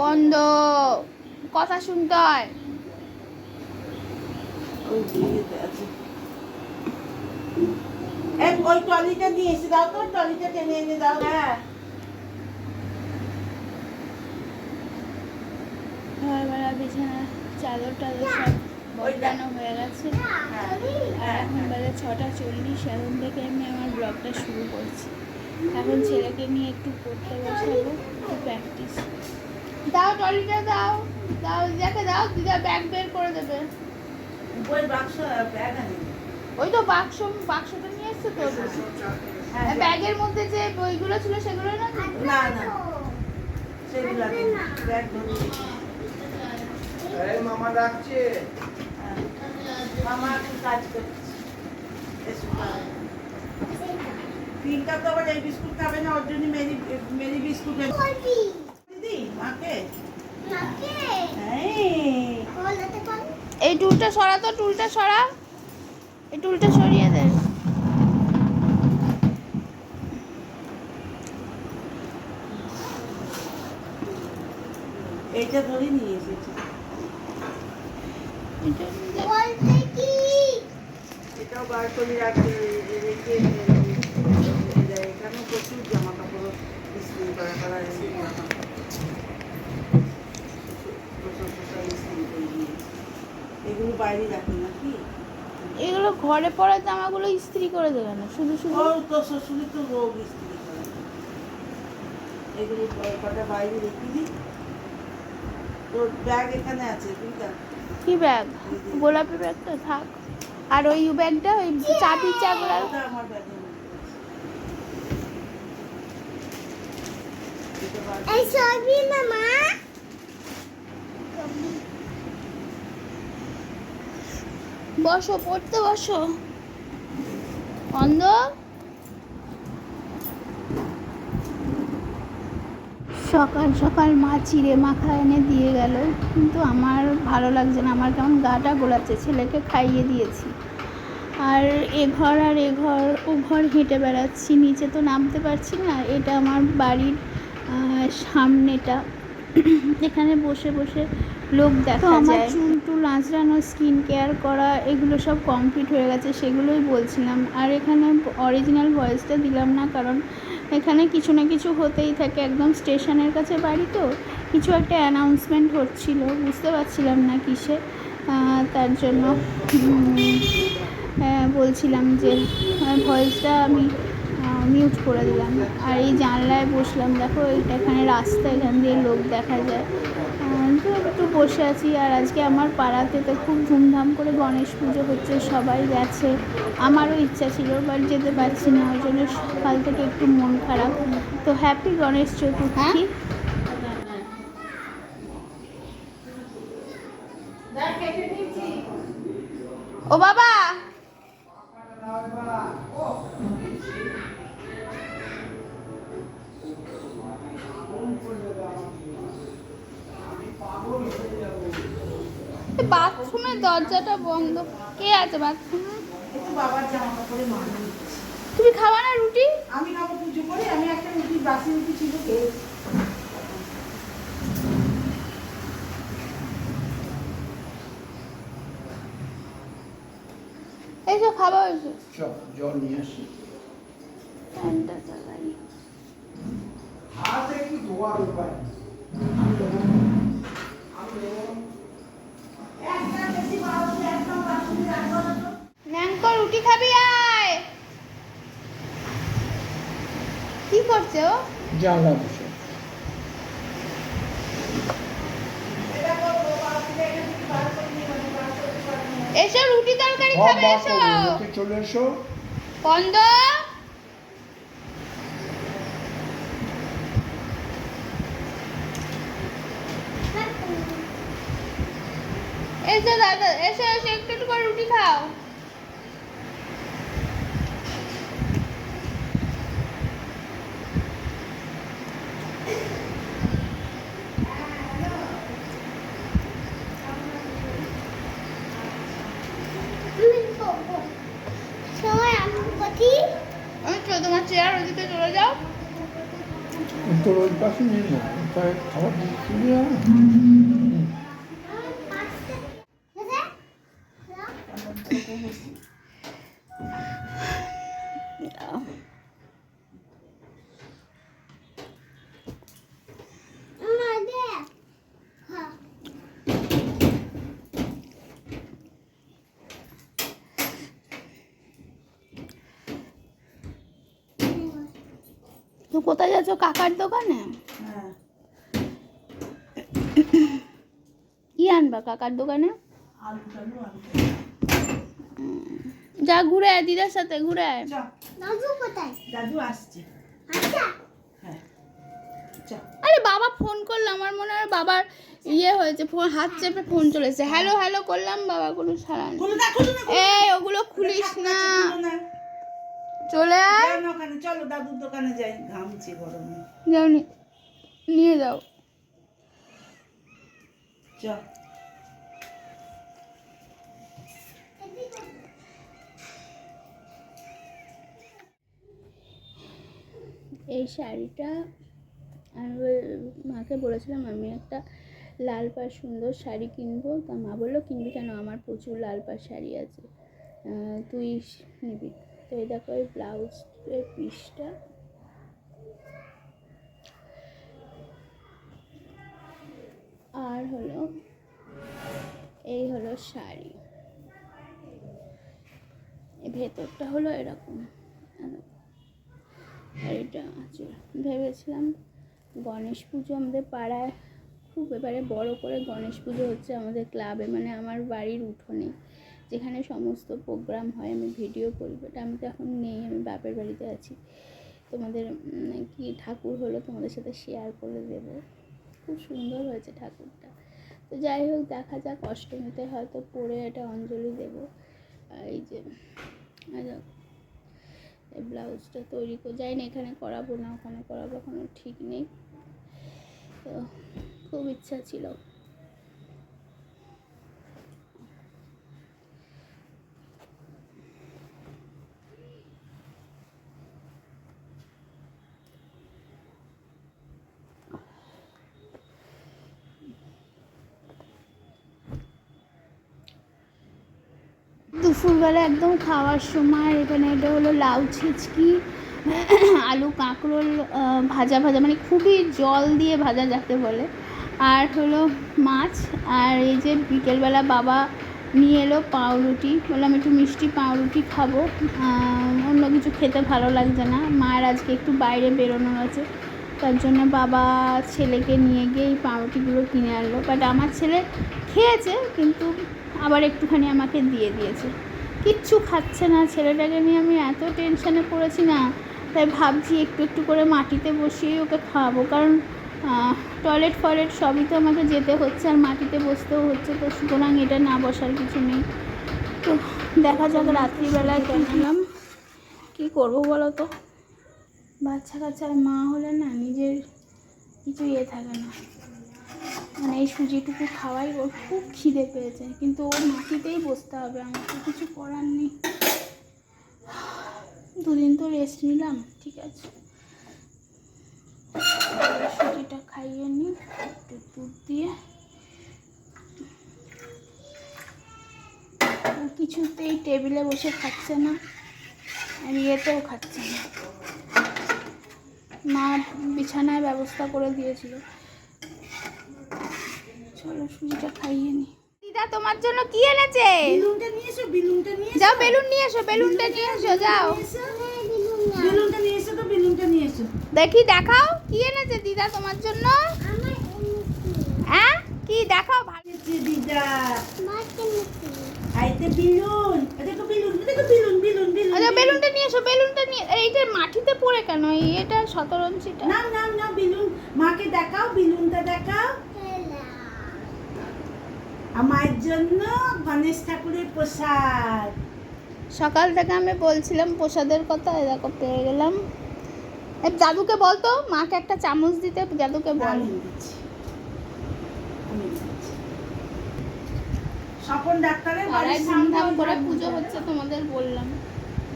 বন্ধ কথা শুনতে হয়। ওই দিকে আছে এক ওই টলিটা নিয়ে এসে দাও তো টলিটা টেনে এনে দাও। হ্যাঁ। বিছানা চাদর টাদর সব বদলানো হয়ে গেছে। আর এখন বাজে ছটা চল্লিশ এখন থেকে আমি আমার ব্লগটা শুরু করছি। এখন ছেলেকে নিয়ে একটু পড়তে বসাবো একটু প্র্যাকটিস দাও টলিটা দাও। দাও দিদাকে দাও দিদা ব্যাগ বের করে দেবে। উপরের বাক্স ব্যাগ আনি। ওই তো বাক্স বাক্সটা নিয়ে এসছে তো? হ্যাঁ ব্যাগের মধ্যে যে বইগুলো ছিল সেগুলো না? না না সেগুলো ব্যাগ এই মামা ডাকছে। হ্যাঁ। মামা কাজ করছে। তিনটা তো আবার এই বিস্কুট খাবে না ওর জন্য মেরি মেরি বিস্কুট দিদি মাকে? এই এই টুলটা সরা তো টুলটা সরা। এই টুলটা সরিয়ে দে। এইটা ধরে নিয়ে এসেছি। এটা এটাও বার করে রাখতে রেখে এখানে প্রচুর জামা কাপড় ইস্ত্রি করা করা এগুলো বাইরে রাখি নাকি? এগুলো ঘরে পরা জামাগুলো ইস্ত্রি করে দেবে না শুধু শুধু ও তো শ্বশুরের তো রোগ ইস্ত্রি করা। এগুলো কটা বাইরে রেখে দিই। তোর ব্যাগ এখানে আছে বুঝলি কি ব্যাগ? গোলাপি ব্যাগটা থাক। আর ওই ব্যাগটা ওই চাবি চাগুলো আমার ব্যাগের মধ্যে আছে। এটা বার করে- বসো, পড়তে বসো। অন্ধ? সকাল সকাল মা চিড়ে মাখা এনে দিয়ে গেল, কিন্তু আমার ভালো লাগছে না। আমার কেমন গাটা গোলাচ্ছে, ছেলেকে খাইয়ে দিয়েছি। আর এ ঘর আর এ ঘর, ও ঘর হেঁটে বেড়াচ্ছি, নিচে তো নামতে পারছি না। এটা আমার বাড়ির সামনেটা এখানে বসে বসে লোক দেখা যায়। চুল টুল আঁচড়ানো স্কিন কেয়ার করা এগুলো সব কমপ্লিট হয়ে গেছে সেগুলোই বলছিলাম। আর এখানে অরিজিনাল ভয়েসটা দিলাম না কারণ এখানে কিছু না কিছু হতেই থাকে। একদম স্টেশনের কাছে বাড়ি তো কিছু একটা অ্যানাউন্সমেন্ট হচ্ছিল বুঝতে পারছিলাম না কিসে। তার জন্য বলছিলাম যে ভয়েসটা আমি মিউট করে দিলাম। আর এই জানলায় বসলাম। দেখো এটা এখানে রাস্তা এখান দিয়ে লোক দেখা যায়। তো একটু বসে আছি। আর আজকে আমার পাড়াতে তো খুব ধুমধাম করে গণেশ পুজো হচ্ছে সবাই গেছে। আমারও ইচ্ছা ছিল বাট যেতে পারছি না। ওই জন্য সকাল থেকে একটু মন খারাপ। তো হ্যাপি গণেশ চতুর্থী। ও বাবা! দরজাটা বন্ধ। কে আছে বাথরুমে একটু বাবার জামা কাপড়ে মানা তুমি খাওয়া না রুটি? আমি খাব পুজো করে আমি একটা রুটি বাসি রুটি ছিল এসো হয়েছে জল নিয়ে আসি। ফ্যানটা চালাই। হাত ধোয়ার উপায় একটা বেশি বাসি একটা বাসি রাখব না তো। রুটি খাবি আয়? কি করছে ও? জানলা বসে। এসো রুটি তরকারি খাবে এসো। লোকে চলে এসো। বন্ধ? এসো দাদা এসো এসো একটু একটু করে রুটি খাও। আমি তো তোমার চেয়ার ওদিকে চলে যাও। তোর ওই পাশে নিয়ে না খাবার দিচ্ছিলি না তো কোথায় যাচ্ছ? কাকার দোকানে? হ্যাঁ। কি আনবা কাকার দোকানে? যা ঘুরে আয় দিদার সাথে ঘুরে আয়। চ দাদু আসছে। হ্যাঁ। আরে বাবা ফোন করলাম আমার মনে হয় বাবার ইয়ে হয়েছে ফোন হাত চেপে ফোন চলেছে। হ্যালো হ্যালো করলাম বাবা কোনো না এই ওগুলো খুলিস না। চলে আয়। ওখানে চলো দাদুর দোকানে যাই। ঘামছে গরমে। যাও নিয়ে যাও। এই শাড়িটা আমি মাকে বলেছিলাম আমি একটা লাল পাড় সুন্দর শাড়ি কিনবো। তা মা বলল কিনবি কেন? আমার প্রচুর লাল পাড় শাড়ি আছে। তুই নিবি। এই দেখো, এই ব্লাউজের পিসটা আর হলো, এই হলো শাড়ি। ভেতরটা হলো এরকম। আর এটা আঁচল ভেবেছিলাম গণেশ পুজো আমাদের পাড়ায়, খুব এবারে বড় করে গণেশ পুজো হচ্ছে আমাদের ক্লাবে মানে আমার বাড়ির উঠোনে। যেখানে সমস্ত প্রোগ্রাম হয়, আমি ভিডিও করি বাট আমি তো এখন নেই, আমি বাপের বাড়িতে আছি। তোমাদের কি ঠাকুর হলো তোমাদের সাথে শেয়ার করে দেবো। খুব সুন্দর হয়েছে ঠাকুরটা। তো যাই হোক, দেখা যাক, অষ্টমীতে হয়তো পরে এটা অঞ্জলি দেবো। এই যে ব্লাউজটা তৈরি করে যাই না এখানে করাবো না, ওখানে করাবো এখনও ঠিক নেই। তো, খুব ইচ্ছা ছিল। দুপুরবেলা একদম খাওয়ার সময় এখানে এটা হলো লাউ ছিচকি, আলু কাঁকরোল ভাজা ভাজা মানে খুবই জল দিয়ে ভাজা যাকে বলে। আর হলো মাছ, আর এই যে বিকেলবেলা বাবা নিয়ে এলো পাউরুটি। বললাম, একটু মিষ্টি পাউরুটি খাব। অন্য কিছু খেতে ভালো লাগছে না। মায়ের আজকে একটু বাইরে বেরোনোর আছে। তার জন্য বাবা ছেলেকে নিয়ে গিয়ে এই পাউরুটিগুলো কিনে আনলো। বাট আমার ছেলে খেয়েছে, কিন্তু আবার একটুখানি আমাকে দিয়ে দিয়েছে। কিচ্ছু খাচ্ছে না। ছেলেটাকে নিয়ে আমি এত টেনশানে পড়েছি না। তাই ভাবছি একটু একটু করে মাটিতে বসিয়ে ওকে খাওয়াবো। কারণ টয়লেট ফয়লেট সবই তো আমাকে যেতে হচ্ছে আর মাটিতে বসতেও হচ্ছে। তো সুতরাং এটা না বসার কিছু নেই। তো দেখা যাক রাত্রিবেলায় কেনালাম কী করব বলো তো? বাচ্চা কাচ্চার মা হলে না নিজের কিছু ইয়ে থাকে না। মানে এই সুজিটুকু খাওয়াই ওর খুব খিদে পেয়েছে, কিন্তু ওর মাটিতেই বসতে হবে আমার তো কিছু করার নেই। দুদিন তো রেস্ট নিলাম, ঠিক আছে। সুজিটা খাইয়ে নিই, একটু দুধ দিয়ে। কিছুতেই টেবিলে বসে খাচ্ছে না, আর ইয়েতেও খাচ্ছে না। মা বিছানায় ব্যবস্থা করে দিয়েছিল। চলো সুজিটা খাইয়ে নি। দিদা তোমার জন্য কি এনেছে? বেলুনটা নিয়ে এসো বেলুনটা নিয়ে এসো। যাও বেলুন নিয়ে এসো বেলুনটা নিয়ে এসো যাও। বেলুনটা নিয়ে এসো তো বেলুনটা নিয়ে এসো। দেখি দেখাও কি এনেছে দিদা তোমার জন্য? হ্যাঁ? কি দেখাও ভালো যে দিদা। আইতে বেলুন দেখো বেলুন দেখো বেলুন বেলুন বেলুন। আচ্ছা বেলুনটা নিয়ে এসো বেলুনটা নিয়ে এইটা মাটিতে পড়ে কেন? এই এটা শতরঞ্চিটা নাও নাও নাও বেলুন। মাকে দেখাও বেলুনটা দেখাও। আমার জন্য গণেশ ঠাকুরের প্রসাদ। সকাল থেকে আমি বলছিলাম প্রসাদের কথা এই দেখো পেয়ে গেলাম। দাদুকে বলতো? মাকে একটা চামচ দিতে দাদুকে বল। স্বপন ডাক্তারের ধুমধাম করে পুজো হচ্ছে তোমাদের বললাম।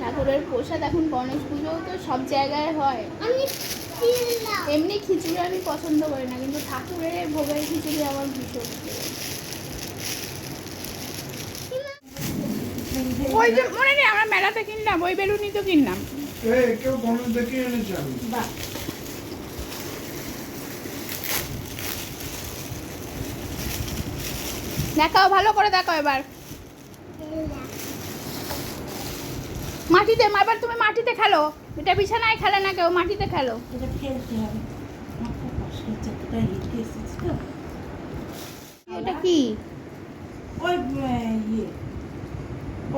ঠাকুরের প্রসাদ এখন গণেশ পুজোও তো সব জায়গায় হয়। আমি এমনি খিচুড়ি আমি পছন্দ করি না কিন্তু ঠাকুরের ভোগের খিচুড়ি আমার ভীষণ ওই যে মনে নেই আমরা মেলাতে কিনলাম ওই বেলুনই তো কিনলাম। কেউ গণেশ দেখে এনেছে আমি। দেখাও ভালো করে দেখাও এবার। মাটিতে এবার তুমি মাটিতে খেলো। এটা বিছানায় খেলে না কেউ মাটিতে খেলো। এটা খেলতে হবে আমার খুব কষ্ট হচ্ছে এতটা হেঁটে এসেছি তো এটা কি ওই আহ, ইয়ে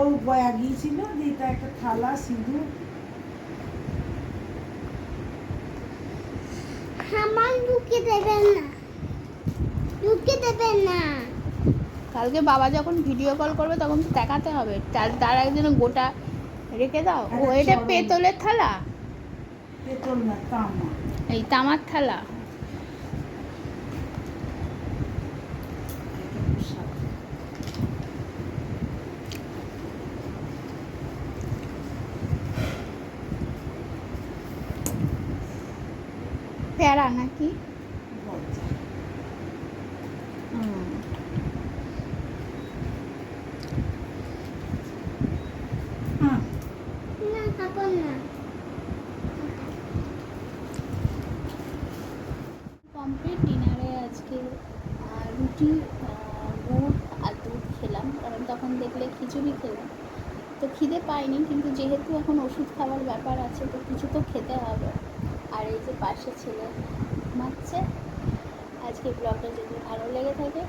ও বয়া গিয়েছিল দিয়ে তার একটা থালা সিঁদুর। আমার ঢুকে দেবেন না। ঢুকে দেবেন না। কালকে বাবা যখন ভিডিও কল করবে তখন তো দেখাতে হবে। তার তার একদিন গোটা রেখে দাও। ও এটা পেতলের থালা? পেতল না তামা। এই তামার থালা। নাকি? কমপ্লিট ডিনারে আজকে রুটি গুড় আর দুধ খেলাম। কারণ তখন দেখলে খিচুড়ি খেলাম। তো খিদে পাইনি, কিন্তু যেহেতু এখন ওষুধ খাওয়ার ব্যাপার আছে, তো কিছু তো খেতে হবে। পাশে ছিল ঘুমাচ্ছে আজকে ব্লগটা যদি ভালো লেগে থাকে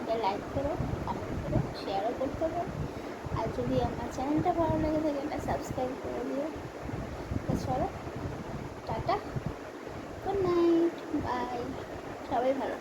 এটা লাইক করো কমেন্ট করো শেয়ারও করতে পারো। আর যদি আমার চ্যানেলটা ভালো লেগে থাকে এটা সাবস্ক্রাইব করে দিও। তাছাড়া টাটা গুড নাইট বাই সবাই ভালো